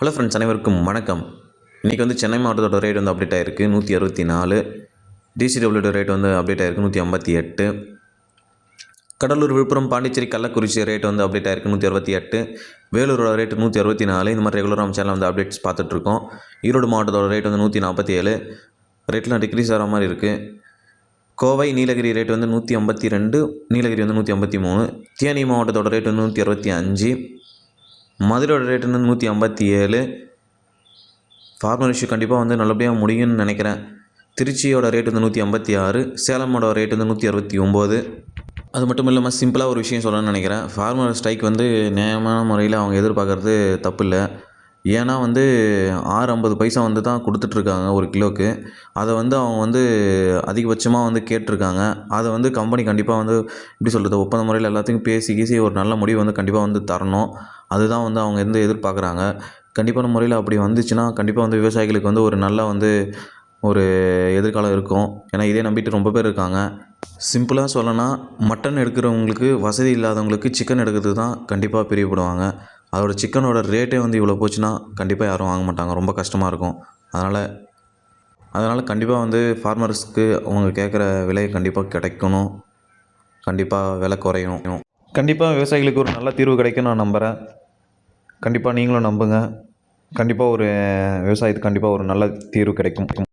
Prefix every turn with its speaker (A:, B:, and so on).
A: Hello friends அனைவருக்கும் வணக்கம். இன்றைக்கி வந்து சென்னை மாவட்டத்தோட ரேட் வந்து அப்டேட் ஆயிருக்கு. நூற்றி அறுபத்தி நாலு டிசிடபிள்யூட ரேட் வந்து அப்டேட் ஆயிருக்கு நூற்றி ஐம்பத்தி எட்டு. கடலூர் விழுப்புரம் பாண்டிச்சேரி கள்ளக்குறிச்சி ரேட் வந்து அப்டேட் ஆயிருக்கு நூற்றி அறுபத்தி எட்டு. வேலூரோட ரேட் நூற்றி அறுபத்தி நாலு இந்த மாதிரி ரெகுலராக நம்ம சேனல் வந்து அப்டேட்ஸ் பார்த்துட்ருக்கோம். ஈரோடு மாவட்டத்தோட ரேட் வந்து நூற்றி நாற்பத்தி ஏழு. ரேட்லாம் டிக்ரீஸ் ஆகிற மாதிரி இருக்குது கோவை நீலகிரி ரேட் வந்து நூற்றி ஐம்பத்தி ரெண்டு. நீலகிரி வந்து நூற்றி ஐம்பத்தி மூணு. தேனி மாவட்டத்தோட ரேட் வந்து நூற்றி அறுபத்தி அஞ்சு. மதுரையோட ரேட் வந்து நூற்றி ஐம்பத்தி ஏழு. ஃபார்மர் இஷ்யூ கண்டிப்பாக வந்து நல்லபடியாக முடியும்னு நினைக்கிறேன். திருச்சியோட ரேட் வந்து நூற்றி ஐம்பத்தி ஆறு சேலமோட ரேட் வந்து நூற்றி அறுபத்தி ஒம்பது. அது மட்டும் இல்லாமல் சிம்பிளாக ஒரு விஷயம் சொல்லணும்னு நினைக்கிறேன். ஃபார்மர் ஸ்ட்ரைக் வந்து நியாயமான முறையில் அவங்க எதிர்பார்க்குறது தப்பு இல்லை ஏன்னா வந்து ஆறு ஐம்பது பைசா வந்து தான் கொடுத்துட்ருக்காங்க ஒரு கிலோவுக்கு அதை வந்து அவங்க வந்து அதிகபட்சமாக வந்து கேட்டிருக்காங்க. அதை வந்து கம்பெனி கண்டிப்பாக வந்து எப்படி சொல்கிறது ஒப்பந்த முறையில் எல்லாத்தையும் பேசி கீசி ஒரு நல்ல முடிவு வந்து கண்டிப்பாக வந்து தரணும். அதுதான் வந்து அவங்க வந்து எதிர்பார்க்குறாங்க. கண்டிப்பான முறையில் அப்படி வந்துச்சுன்னா கண்டிப்பாக வந்து விவசாயிகளுக்கு வந்து ஒரு நல்ல வந்து ஒரு எதிர்காலம் இருக்கும். ஏன்னா இதே நம்பிட்டு ரொம்ப பேர் இருக்காங்க. சிம்பிளாக சொல்லணும்னா மட்டன் எடுக்கிறவங்களுக்கு வசதி இல்லாதவங்களுக்கு சிக்கன் எடுக்கிறது தான் கண்டிப்பாக பிரியப்படுவாங்க அதோட சிக்கனோட ரேட்டே வந்து இவ்வளோ போச்சுன்னா கண்டிப்பாக யாரும் வாங்க மாட்டாங்க. ரொம்ப கஷ்டமாக இருக்கும். அதனால் அதனால் கண்டிப்பாக வந்து ஃபார்மர்ஸ்க்கு அவங்க கேட்குற விலை கண்டிப்பாக கிடைக்கணும். கண்டிப்பாக விலை குறையும். கண்டிப்பாக விவசாயிகளுக்கு ஒரு நல்ல தீர்வு கிடைக்கும் நான் நம்புகிறேன் கண்டிப்பாக நீங்களும் நம்புங்க. கண்டிப்பாக ஒரு விவசாயத்துக்கு கண்டிப்பாக ஒரு நல்ல தீர்வு கிடைக்கும்.